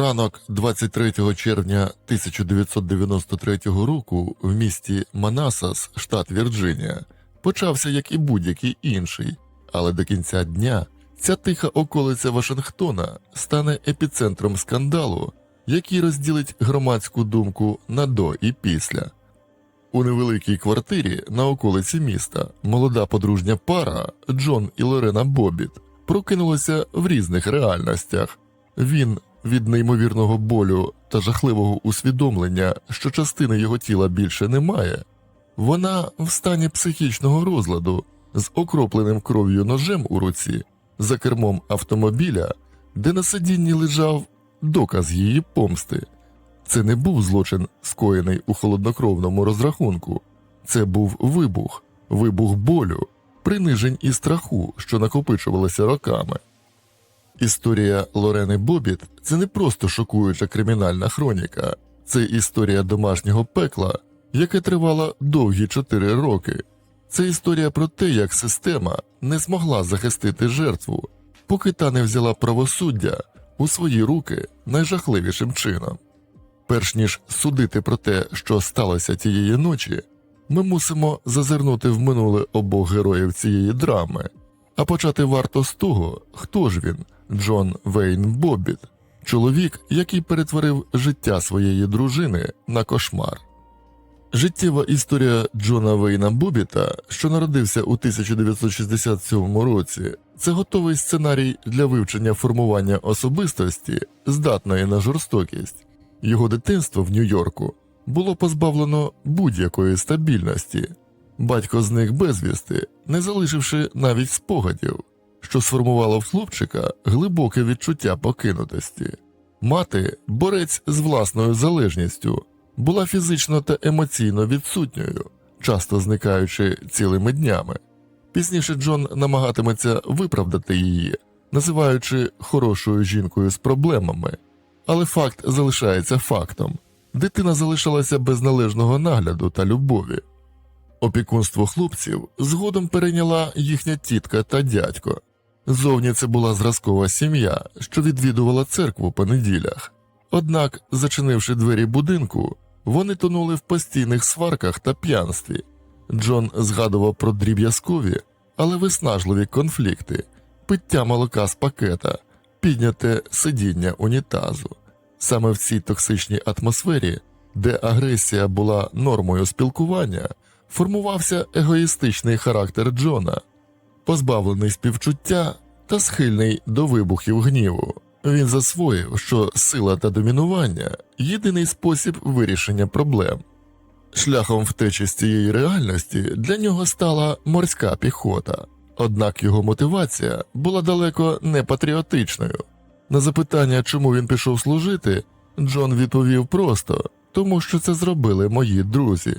Ранок 23 червня 1993 року в місті Манасас, штат Вірджинія, почався як і будь-який інший, але до кінця дня ця тиха околиця Вашингтона стане епіцентром скандалу, який розділить громадську думку на до і після. У невеликій квартирі на околиці міста молода подружня пара Джон і Лорена Бобіт прокинулася в різних реальностях. Він від неймовірного болю та жахливого усвідомлення, що частини його тіла більше немає. Вона в стані психічного розладу з окропленим кров'ю ножем у руці за кермом автомобіля, де на сидінні лежав доказ її помсти. Це не був злочин, скоєний у холоднокровному розрахунку. Це був вибух, вибух болю, принижень і страху, що накопичувалися роками. Історія Лорени Бобіт це не просто шокуюча кримінальна хроніка, це історія домашнього пекла, яке тривало довгі чотири роки. Це історія про те, як система не змогла захистити жертву, поки та не взяла правосуддя у свої руки найжахливішим чином. Перш ніж судити про те, що сталося тієї ночі, ми мусимо зазирнути в минуле обох героїв цієї драми, а почати варто з того, хто ж він, Джон Вейн Бобіт, чоловік, який перетворив життя своєї дружини на кошмар. Життєва історія Джона Вейна Бобіта, що народився у 1967 році, це готовий сценарій для вивчення формування особистості, здатної на жорстокість. Його дитинство в Нью-Йорку було позбавлено будь-якої стабільності. Батько зник безвісти, не залишивши навіть спогадів, що сформувало в хлопчика глибоке відчуття покинутості. Мати, борець з власною залежністю, була фізично та емоційно відсутньою, часто зникаючи цілими днями. Пізніше Джон намагатиметься виправдати її, називаючи хорошою жінкою з проблемами. Але факт залишається фактом дитина залишилася без належного нагляду та любові. Опікунство хлопців згодом перейняла їхня тітка та дядько. Зовні це була зразкова сім'я, що відвідувала церкву по неділях. Однак, зачинивши двері будинку, вони тонули в постійних сварках та п'янстві. Джон згадував про дріб'язкові, але виснажливі конфлікти, пиття молока з пакета, підняте сидіння унітазу. Саме в цій токсичній атмосфері, де агресія була нормою спілкування, формувався егоїстичний характер Джона, позбавлений співчуття та схильний до вибухів гніву. Він засвоїв, що сила та домінування єдиний спосіб вирішення проблем. Шляхом втечі з цієї реальності для нього стала морська піхота, однак його мотивація була далеко не патріотичною. На запитання, чому він пішов служити, Джон відповів просто тому, що це зробили мої друзі.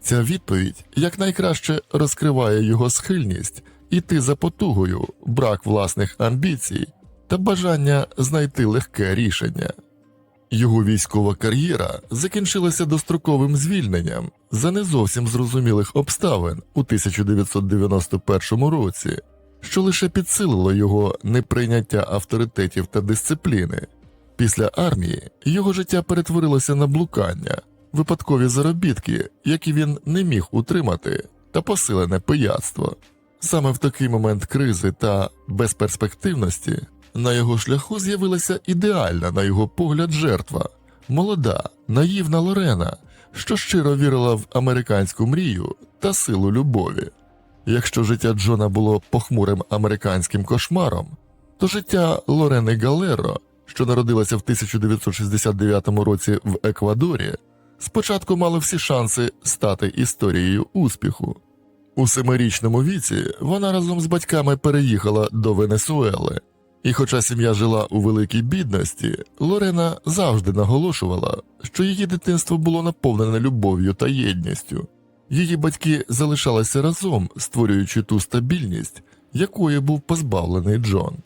Ця відповідь якнайкраще розкриває його схильність іти за потугою, брак власних амбіцій та бажання знайти легке рішення. Його військова кар'єра закінчилася достроковим звільненням за не зовсім зрозумілих обставин у 1991 році, що лише підсилило його неприйняття авторитетів та дисципліни. Після армії його життя перетворилося на блукання, випадкові заробітки, які він не міг утримати, та посилене пияцтво. Саме в такий момент кризи та безперспективності на його шляху з'явилася ідеальна, на його погляд, жертва, молода, наївна Лорена, що щиро вірила в американську мрію та силу любові. Якщо життя Джона було похмурим американським кошмаром, то життя Лорени Галеро, що народилася в 1969 році в Еквадорі, спочатку мало всі шанси стати історією успіху. У семирічному віці вона разом з батьками переїхала до Венесуели, і хоча сім'я жила у великій бідності, Лорена завжди наголошувала, що її дитинство було наповнене любов'ю та єдністю. Її батьки залишалися разом, створюючи ту стабільність, якої був позбавлений Джон.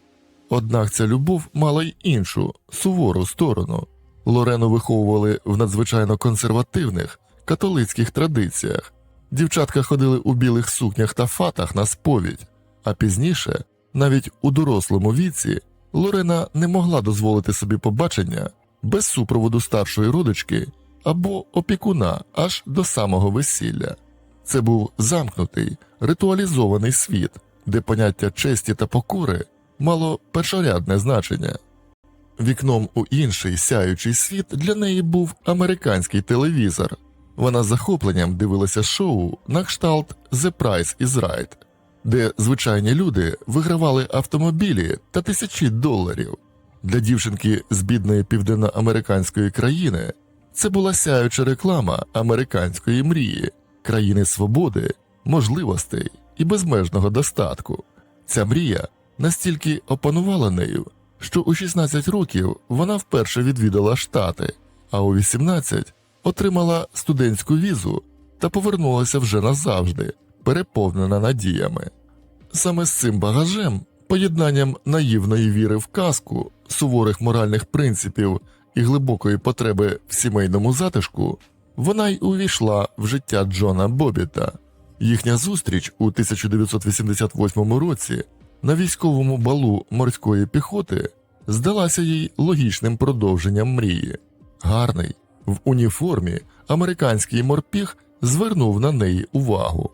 Однак ця любов мала й іншу сувору сторону. Лорену виховували в надзвичайно консервативних католицьких традиціях. Дівчатка ходили у білих сукнях та фатах на сповідь, а пізніше, навіть у дорослому віці, Лорена не могла дозволити собі побачення без супроводу старшої родички або опікуна аж до самого весілля. Це був замкнутий, ритуалізований світ, де поняття честі та покори мало першорядне значення. Вікном у інший сяючий світ для неї був американський телевізор. Вона з захопленням дивилася шоу на кшталт The Price is Right, де звичайні люди вигравали автомобілі та тисячі доларів. Для дівчинки з бідної південноамериканської країни це була сяюча реклама американської мрії, країни свободи, можливостей і безмежного достатку. Ця мрія настільки опанувала нею, що у 16 років вона вперше відвідала Штати, а у 18 отримала студентську візу та повернулася вже назавжди, переповнена надіями. Саме з цим багажем, поєднанням наївної віри в казку, суворих моральних принципів і глибокої потреби в сімейному затишку, вона й увійшла в життя Джона Бобіта. Їхня зустріч у 1988 році на військовому балу морської піхоти здалася їй логічним продовженням мрії. Гарний, в уніформі, американський морпіг звернув на неї увагу.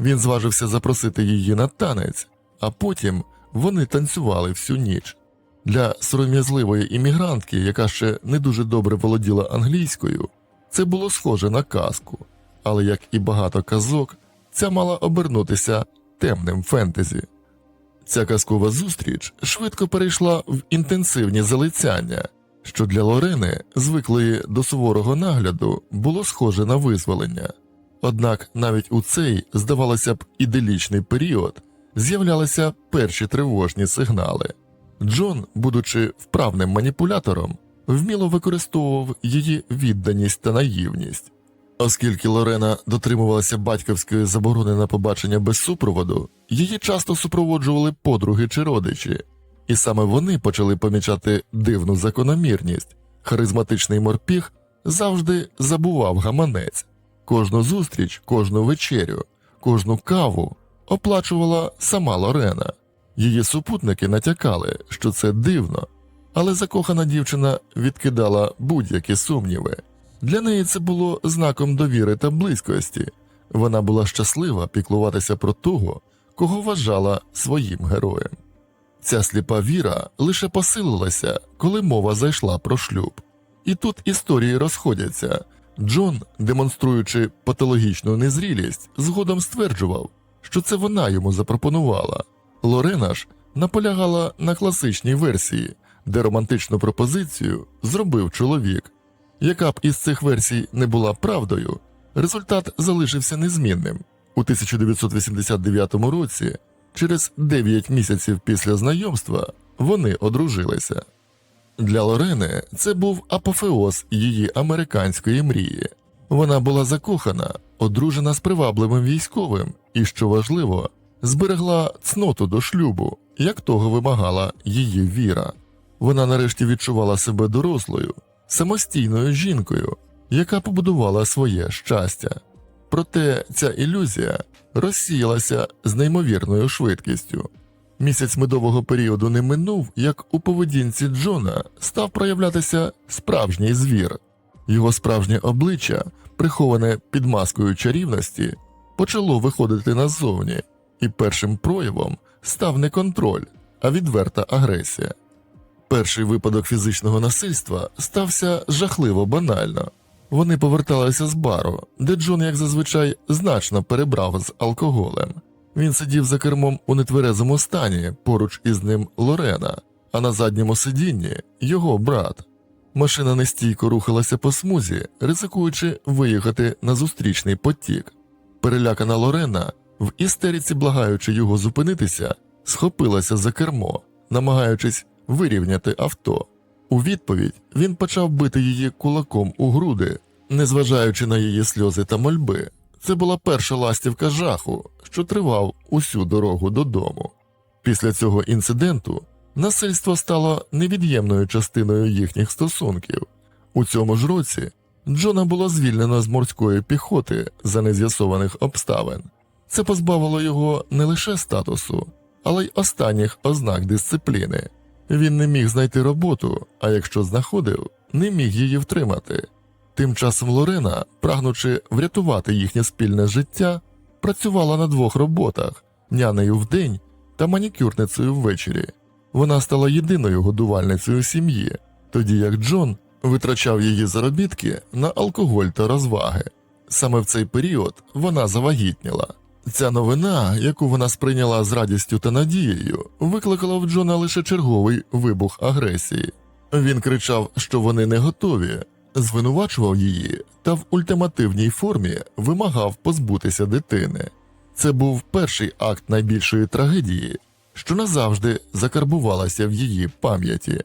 Він зважився запросити її на танець, а потім вони танцювали всю ніч. Для сором'язливої іммігрантки, яка ще не дуже добре володіла англійською, це було схоже на казку, але як і багато казок, ця мала обернутися темним фентезі. Ця казкова зустріч швидко перейшла в інтенсивні залицяння, що для Лорени, звиклої до суворого нагляду, було схоже на визволення. Однак навіть у цей, здавалося б, іделічний період з'являлися перші тривожні сигнали. Джон, будучи вправним маніпулятором, вміло використовував її відданість та наївність. Оскільки Лорена дотримувалася батьківської заборони на побачення без супроводу, її часто супроводжували подруги чи родичі, і саме вони почали помічати дивну закономірність. Харизматичний морпіг завжди забував гаманець. Кожну зустріч, кожну вечерю, кожну каву оплачувала сама Лорена. Її супутники натякали, що це дивно, але закохана дівчина відкидала будь-які сумніви. Для неї це було знаком довіри та близькості. Вона була щаслива піклуватися про того, кого вважала своїм героєм. Ця сліпа віра лише посилилася, коли мова зайшла про шлюб. І тут історії розходяться. Джон, демонструючи патологічну незрілість, згодом стверджував, що це вона йому запропонувала. Лорена ж наполягала на класичній версії, де романтичну пропозицію зробив чоловік. Яка б із цих версій не була правдою, результат залишився незмінним. У 1989 році, через 9 місяців після знайомства, вони одружилися. Для Лорени це був апофеоз її американської мрії. Вона була закохана, одружена з привабливим військовим і, що важливо, зберегла цноту до шлюбу, як того вимагала її віра. Вона нарешті відчувала себе дорослою, самостійною жінкою, яка побудувала своє щастя. Проте ця ілюзія розсіялася з неймовірною швидкістю. Місяць медового періоду не минув, як у поведінці Джона став проявлятися справжній звір. Його справжнє обличчя, приховане під маскою чарівності, почало виходити назовні, і першим проявом став не контроль, а відверта агресія. Перший випадок фізичного насильства стався жахливо банально. Вони поверталися з бару, де Джон, як зазвичай, значно перебрав з алкоголем. Він сидів за кермом у нетверезому стані, поруч із ним Лорена, а на задньому сидінні його брат. Машина нестійко рухалася по смузі, ризикуючи виїхати на зустрічний потік. Перелякана Лорена, в істериці благаючи його зупинитися, схопилася за кермо, намагаючись вирівняти авто. У відповідь він почав бити її кулаком у груди, незважаючи на її сльози та мольби. Це була перша ластівка жаху, що тривав усю дорогу додому. Після цього інциденту насильство стало невід'ємною частиною їхніх стосунків. У цьому ж році Джона було звільнено з морської піхоти за нез'ясованих обставин. Це позбавило його не лише статусу, але й останніх ознак дисципліни. Він не міг знайти роботу, а якщо знаходив, не міг її втримати. Тим часом Лорена, прагнучи врятувати їхнє спільне життя, працювала на двох роботах нянею вдень та манікюрницею ввечері. Вона стала єдиною годувальницею сім'ї, тоді як Джон витрачав її заробітки на алкоголь та розваги. Саме в цей період вона завагітніла. Ця новина, яку вона сприйняла з радістю та надією, викликала в Джона лише черговий вибух агресії. Він кричав, що вони не готові, звинувачував її та в ультимативній формі вимагав позбутися дитини. Це був перший акт найбільшої трагедії, що назавжди закарбувалася в її пам'яті.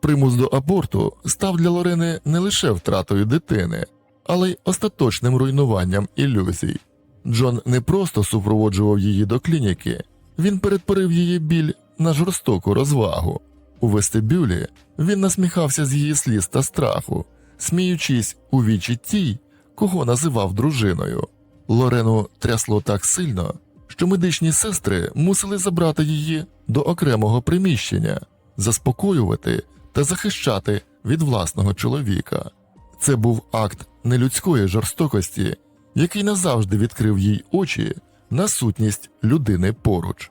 Примус до аборту став для Лорени не лише втратою дитини, але й остаточним руйнуванням ілюзій. Джон не просто супроводжував її до клініки, він перетворив її біль на жорстоку розвагу. У вестибюлі він насміхався з її сліз та страху, сміючись у вічі тій, кого називав дружиною. Лорену трясло так сильно, що медичні сестри мусили забрати її до окремого приміщення, заспокоювати та захищати від власного чоловіка. Це був акт нелюдської жорстокості, який назавжди відкрив їй очі на сутність людини поруч.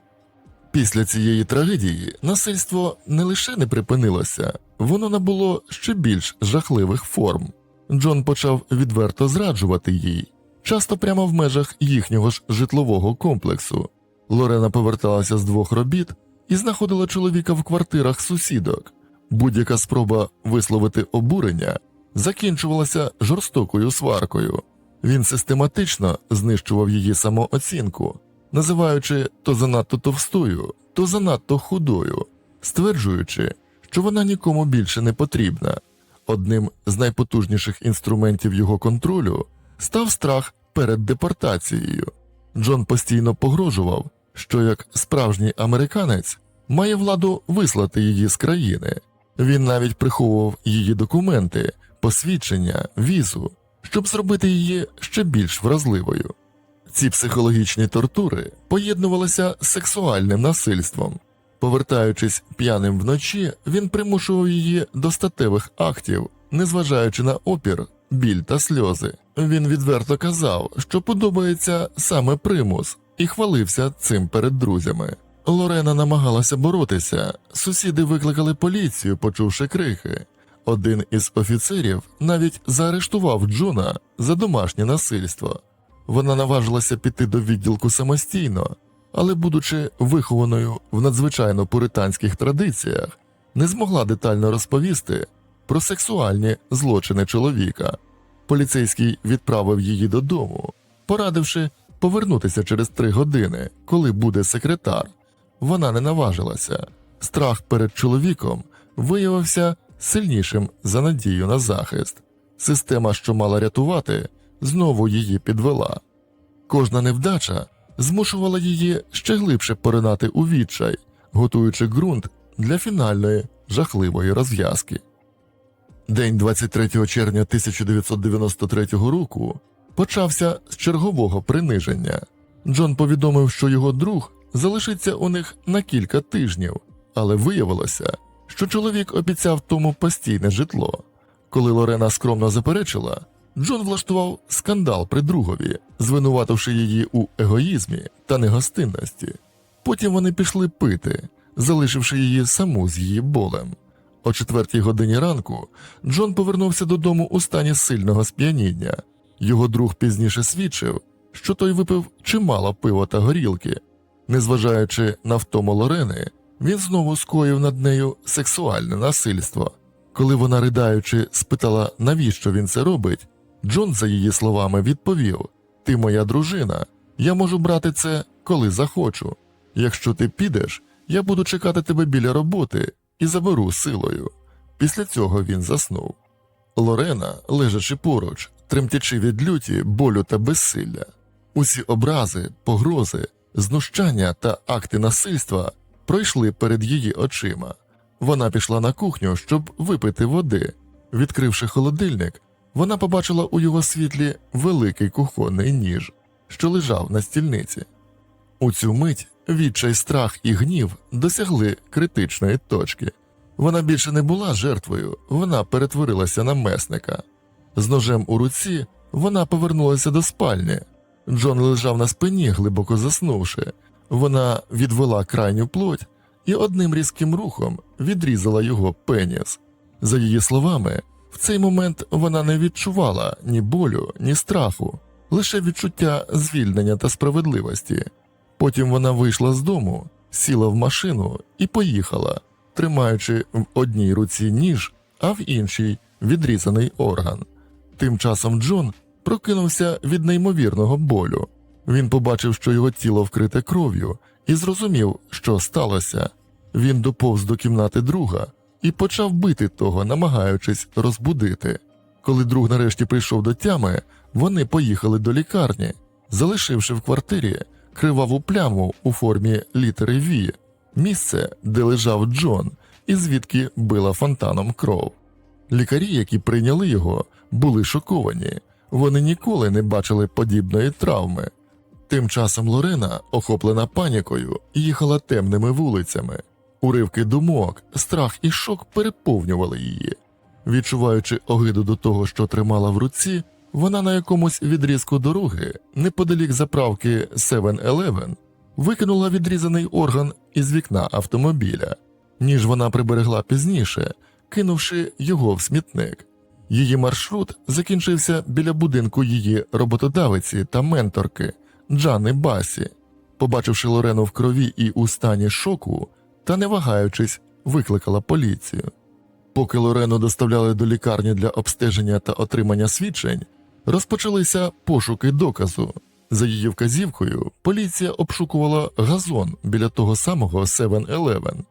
Після цієї трагедії насильство не лише не припинилося, воно набуло ще більш жахливих форм. Джон почав відверто зраджувати їй, часто прямо в межах їхнього ж житлового комплексу. Лорена поверталася з двох робіт і знаходила чоловіка в квартирах сусідок. Будь-яка спроба висловити обурення закінчувалася жорстокою сваркою. Він систематично знищував її самооцінку, називаючи то занадто товстою, то занадто худою, стверджуючи, що вона нікому більше не потрібна. Одним з найпотужніших інструментів його контролю став страх перед депортацією. Джон постійно погрожував, що як справжній американець має владу вислати її з країни. Він навіть приховував її документи, посвідчення, візу, щоб зробити її ще більш вразливою. Ці психологічні тортури поєднувалися з сексуальним насильством. Повертаючись п'яним вночі, він примушував її до статевих актів, незважаючи на опір, біль та сльози. Він відверто казав, що подобається саме примус, і хвалився цим перед друзями. Лорена намагалася боротися, сусіди викликали поліцію, почувши крики. Один із офіцерів навіть заарештував Джона за домашнє насильство. Вона наважилася піти до відділку самостійно, але, будучи вихованою в надзвичайно пуританських традиціях, не змогла детально розповісти про сексуальні злочини чоловіка. Поліцейський відправив її додому, порадивши повернутися через три години, коли буде секретар. Вона не наважилася. Страх перед чоловіком виявився сильнішим за надію на захист. Система, що мала рятувати, знову її підвела. Кожна невдача змушувала її ще глибше поринати у відчай, готуючи ґрунт для фінальної жахливої розв'язки. День 23 червня 1993 року почався з чергового приниження. Джон повідомив, що його друг залишиться у них на кілька тижнів, але виявилося, що чоловік обіцяв тому постійне житло. Коли Лорена скромно заперечила, Джон влаштував скандал при другові, звинувативши її у егоїзмі та негостинності. Потім вони пішли пити, залишивши її саму з її болем. О четвертій годині ранку Джон повернувся додому у стані сильного сп'яніння. Його друг пізніше свідчив, що той випив чимало пива та горілки. Незважаючи на втому Лорени, він знову скоїв над нею сексуальне насильство. Коли вона, ридаючи, спитала, навіщо він це робить, Джон, за її словами, відповів: Ти моя дружина, я можу брати це, коли захочу. Якщо ти підеш, я буду чекати тебе біля роботи і заберу силою. Після цього він заснув. Лорена, лежачи поруч, тремтячи від люті, болю та безсилля. Усі образи, погрози, знущання та акти насильства пройшли перед її очима. Вона пішла на кухню, щоб випити води. Відкривши холодильник, вона побачила у його світлі великий кухонний ніж, що лежав на стільниці. У цю мить відчай страх і гнів досягли критичної точки. Вона більше не була жертвою, вона перетворилася на месника. З ножем у руці вона повернулася до спальні. Джон лежав на спині, глибоко заснувши. Вона відвела крайню плоть і одним різким рухом відрізала його пеніс. За її словами, в цей момент вона не відчувала ні болю, ні страху, лише відчуття звільнення та справедливості. Потім вона вийшла з дому, сіла в машину і поїхала, тримаючи в одній руці ніж, а в іншій відрізаний орган. Тим часом Джон прокинувся від неймовірного болю. Він побачив, що його тіло вкрите кров'ю, і зрозумів, що сталося. Він доповз до кімнати друга і почав бити того, намагаючись розбудити. Коли друг нарешті прийшов до тями, вони поїхали до лікарні, залишивши в квартирі криваву пляму у формі літери V, місце, де лежав Джон, і звідки била фонтаном кров. Лікарі, які прийняли його, були шоковані. Вони ніколи не бачили подібної травми. Тим часом Лорена, охоплена панікою, їхала темними вулицями. Уривки думок, страх і шок переповнювали її. Відчуваючи огиду до того, що тримала в руці, вона на якомусь відрізку дороги, неподалік заправки 7-Eleven, викинула відрізаний орган із вікна автомобіля, ніж вона приберегла пізніше, кинувши його в смітник. Її маршрут закінчився біля будинку її роботодавиці та менторки Джани Басі. Побачивши Лорену в крові і у стані шоку, та не вагаючись, викликала поліцію. Поки Лорену доставляли до лікарні для обстеження та отримання свідчень, розпочалися пошуки доказу. За її вказівкою, поліція обшукувала газон біля того самого 7-Eleven.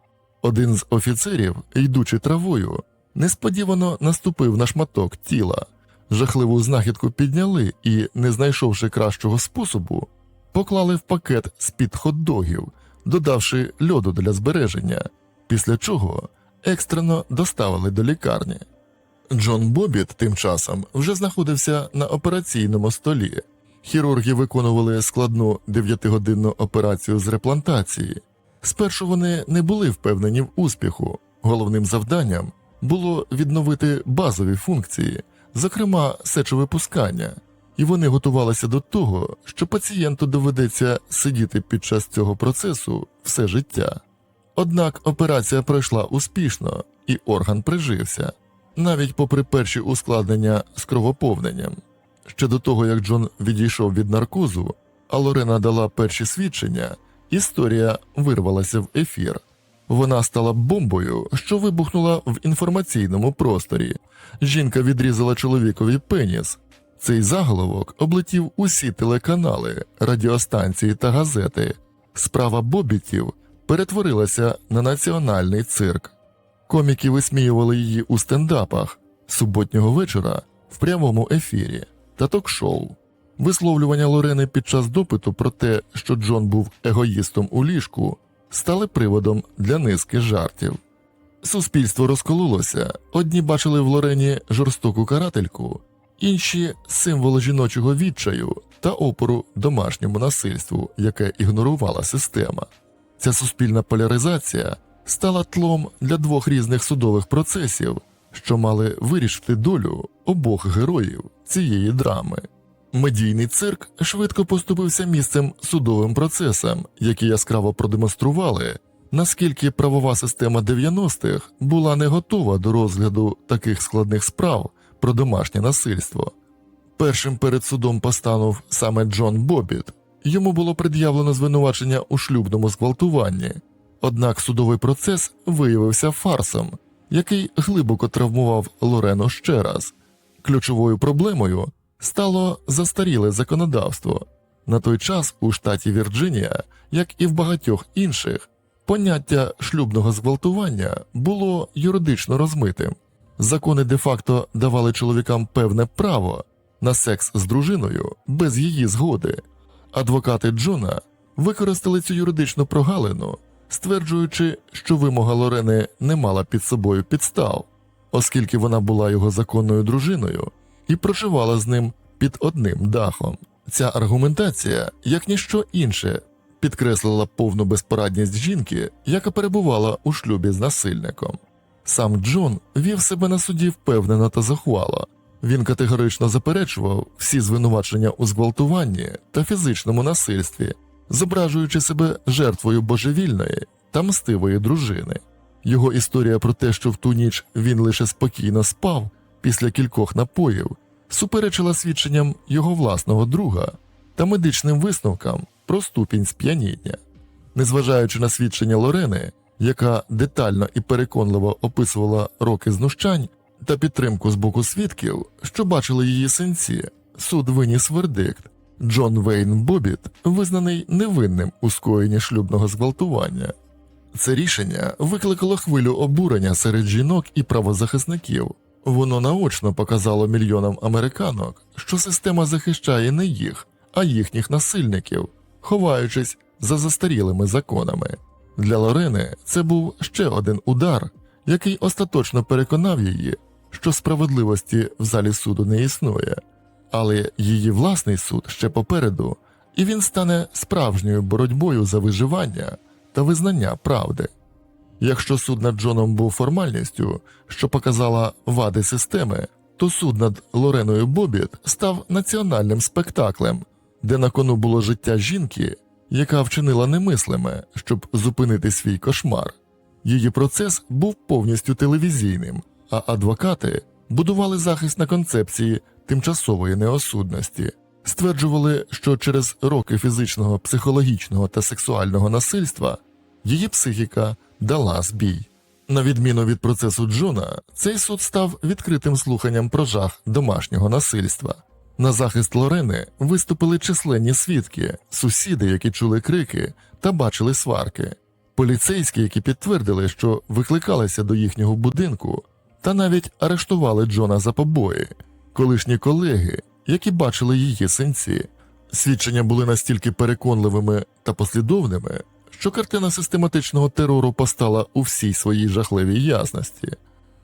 Один з офіцерів, йдучи травою, несподівано наступив на шматок тіла. Жахливу знахідку підняли і, не знайшовши кращого способу, поклали в пакет з-під хот-догів, додавши льоду для збереження, після чого екстрено доставили до лікарні. Джон Бобіт тим часом вже знаходився на операційному столі. Хірурги виконували складну 9-годинну операцію з реплантації. Спершу вони не були впевнені в успіху. Головним завданням було відновити базові функції, зокрема сечовипускання, і вони готувалися до того, що пацієнту доведеться сидіти під час цього процесу все життя. Однак операція пройшла успішно, і орган прижився, навіть попри перші ускладнення з кровоповненням. Ще до того, як Джон відійшов від наркозу, а Лорена дала перші свідчення, історія вирвалася в ефір. Вона стала бомбою, що вибухнула в інформаційному просторі. Жінка відрізала чоловікові пеніс. Цей заголовок облетів усі телеканали, радіостанції та газети. Справа бобітів перетворилася на національний цирк. Коміки висміювали її у стендапах суботнього вечора в прямому ефірі та ток-шоу. Висловлювання Лорени під час допиту про те, що Джон був егоїстом у ліжку, стали приводом для низки жартів. Суспільство розкололося. Одні бачили в Лорені жорстоку карательку, інші символ жіночого відчаю та опору домашньому насильству, яке ігнорувала система. Ця суспільна поляризація стала тлом для двох різних судових процесів, що мали вирішити долю обох героїв цієї драми. Медійний цирк швидко поступився місцем судовим процесам, які яскраво продемонстрували, наскільки правова система 90-х була не готова до розгляду таких складних справ про домашнє насильство. Першим перед судом постанув саме Джон Бобіт. Йому було пред'явлено звинувачення у шлюбному зґвалтуванні, однак судовий процес виявився фарсом, який глибоко травмував Лорену ще раз. Ключовою проблемою стало застаріле законодавство. На той час у штаті Вірджинія, як і в багатьох інших, поняття шлюбного зґвалтування було юридично розмитим. Закони де-факто давали чоловікам певне право на секс з дружиною без її згоди. Адвокати Джона використали цю юридичну прогалину, стверджуючи, що вимога Лорени не мала під собою підстав, оскільки вона була його законною дружиною і проживала з ним під одним дахом. Ця аргументація, як ніщо інше, підкреслила повну безпорадність жінки, яка перебувала у шлюбі з насильником. Сам Джон вів себе на суді впевнено та захвало. Він категорично заперечував всі звинувачення у зґвалтуванні та фізичному насильстві, зображуючи себе жертвою божевільної та мстивої дружини. Його історія про те, що в ту ніч він лише спокійно спав після кількох напоїв, суперечила свідченням його власного друга та медичним висновкам про ступінь сп'яніння. Незважаючи на свідчення Лорени, яка детально і переконливо описувала роки знущань та підтримку з боку свідків, що бачили її синці, суд виніс вердикт. Джон Вейн Бобіт визнаний невинним у скоєнні шлюбного зґвалтування. Це рішення викликало хвилю обурення серед жінок і правозахисників. Воно наочно показало мільйонам американок, що система захищає не їх, а їхніх насильників, ховаючись за застарілими законами. Для Лорени це був ще один удар, який остаточно переконав її, що справедливості в залі суду не існує, але її власний суд ще попереду, і він стане справжньою боротьбою за виживання та визнання правди. Якщо суд над Джоном був формальністю, що показала вади системи, то суд над Лореною Бобіт став національним спектаклем, де на кону було життя жінки, яка вчинила немислиме, щоб зупинити свій кошмар. Її процес був повністю телевізійним, а адвокати будували захист на концепції тимчасової неосудності, стверджували, що через роки фізичного, психологічного та сексуального насильства її психіка дала збій. На відміну від процесу Джона, цей суд став відкритим слуханням про жах домашнього насильства. На захист Лорени виступили численні свідки, сусіди, які чули крики та бачили сварки, поліцейські, які підтвердили, що викликалися до їхнього будинку, та навіть арештували Джона за побої, колишні колеги, які бачили її синці. Свідчення були настільки переконливими та послідовними, що картина систематичного терору постала у всій своїй жахливій ясності.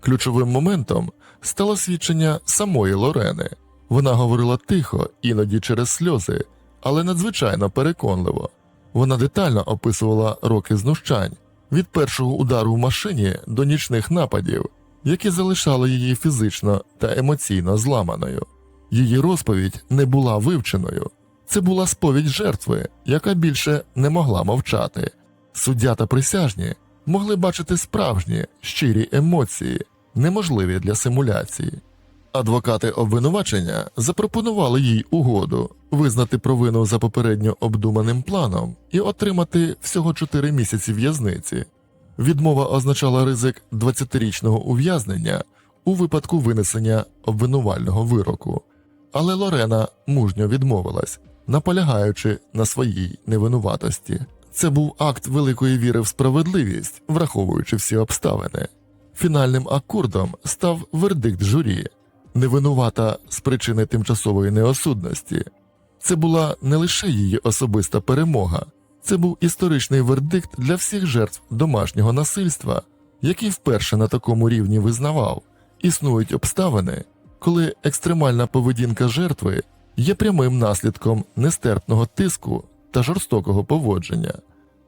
Ключовим моментом стало свідчення самої Лорени. Вона говорила тихо, іноді через сльози, але надзвичайно переконливо. Вона детально описувала роки знущань від першого удару в машині до нічних нападів, які залишали її фізично та емоційно зламаною. Її розповідь не була вивченою. Це була сповідь жертви, яка більше не могла мовчати. Суддя та присяжні могли бачити справжні щирі емоції, неможливі для симуляції. Адвокати обвинувачення запропонували їй угоду визнати провину за попередньо обдуманим планом і отримати всього 4 місяці в'язниці. Відмова означала ризик 20-річного ув'язнення у випадку винесення обвинувального вироку. Але Лорена мужньо відмовилась, наполягаючи на своїй невинуватості. Це був акт великої віри в справедливість, враховуючи всі обставини. Фінальним акордом став вердикт журі невинувата з причини тимчасової неосудності. Це була не лише її особиста перемога, це був історичний вердикт для всіх жертв домашнього насильства, який вперше на такому рівні визнавав, існують обставини, коли екстремальна поведінка жертви є прямим наслідком нестерпного тиску та жорстокого поводження.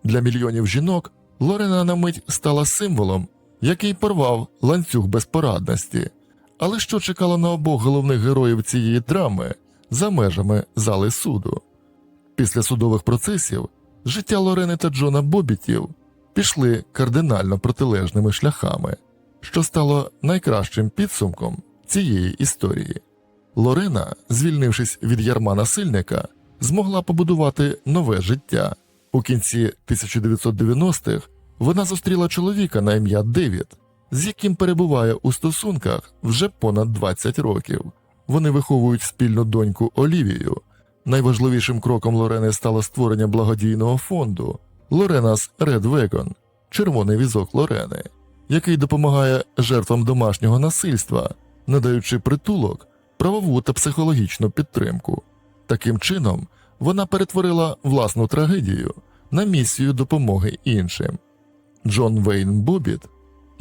Для мільйонів жінок Лорена на мить стала символом, який порвав ланцюг безпорадності. Але що чекало на обох головних героїв цієї драми за межами зали суду? Після судових процесів життя Лорени та Джона Бобітів пішли кардинально протилежними шляхами, що стало найкращим підсумком цієї історії. Лорена, звільнившись від ярма насильника, змогла побудувати нове життя. У кінці 1990-х вона зустріла чоловіка на ім'я Девід, з яким перебуває у стосунках вже понад 20 років. Вони виховують спільну доньку Олівію. Найважливішим кроком Лорени стало створення благодійного фонду Лоренас Wagon – червоний візок Лорени, який допомагає жертвам домашнього насильства, надаючи притулок, правову та психологічну підтримку. Таким чином, вона перетворила власну трагедію на місію допомоги іншим. Джон Вейн Бобіт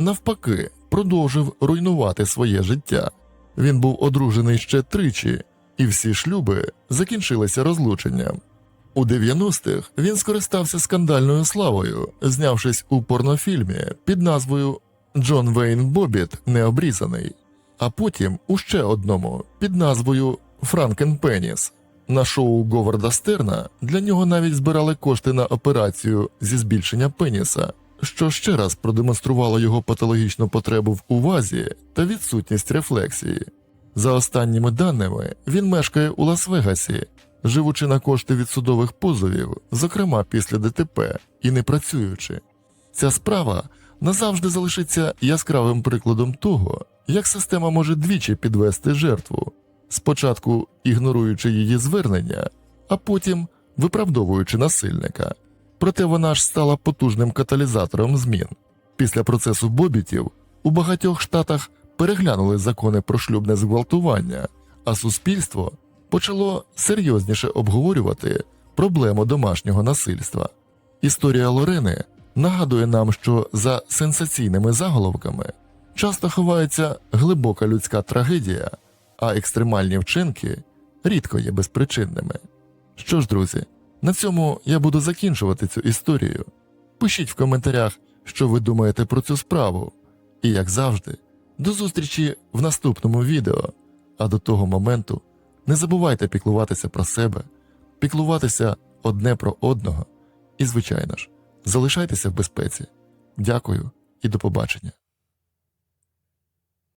навпаки продовжив руйнувати своє життя. Він був одружений ще тричі, і всі шлюби закінчилися розлученням. У 90-х він скористався скандальною славою, знявшись у порнофільмі під назвою Джон Вейн Бобіт необрізаний, а потім у ще одному під назвою Франкен Пеніс. На шоу Говарда Стерна для нього навіть збирали кошти на операцію зі збільшення пеніса, що ще раз продемонструвало його патологічну потребу в увазі та відсутність рефлексії. За останніми даними, він мешкає у Лас-Вегасі, живучи на кошти від судових позовів, зокрема після ДТП, і не працюючи. Ця справа назавжди залишиться яскравим прикладом того, як система може двічі підвести жертву, спочатку ігноруючи її звернення, а потім виправдовуючи насильника. Проте вона ж стала потужним каталізатором змін. Після процесу Бобітів у багатьох штатах переглянули закони про шлюбне зґвалтування, а суспільство почало серйозніше обговорювати проблему домашнього насильства. Історія Лорени нагадує нам, що за сенсаційними заголовками часто ховається глибока людська трагедія, а екстремальні вчинки рідко є безпричинними. Що ж, друзі, на цьому я буду закінчувати цю історію. Пишіть в коментарях, що ви думаєте про цю справу. І, як завжди, до зустрічі в наступному відео. А до того моменту не забувайте піклуватися про себе, піклуватися одне про одного і, звичайно ж, залишайтеся в безпеці. Дякую і до побачення.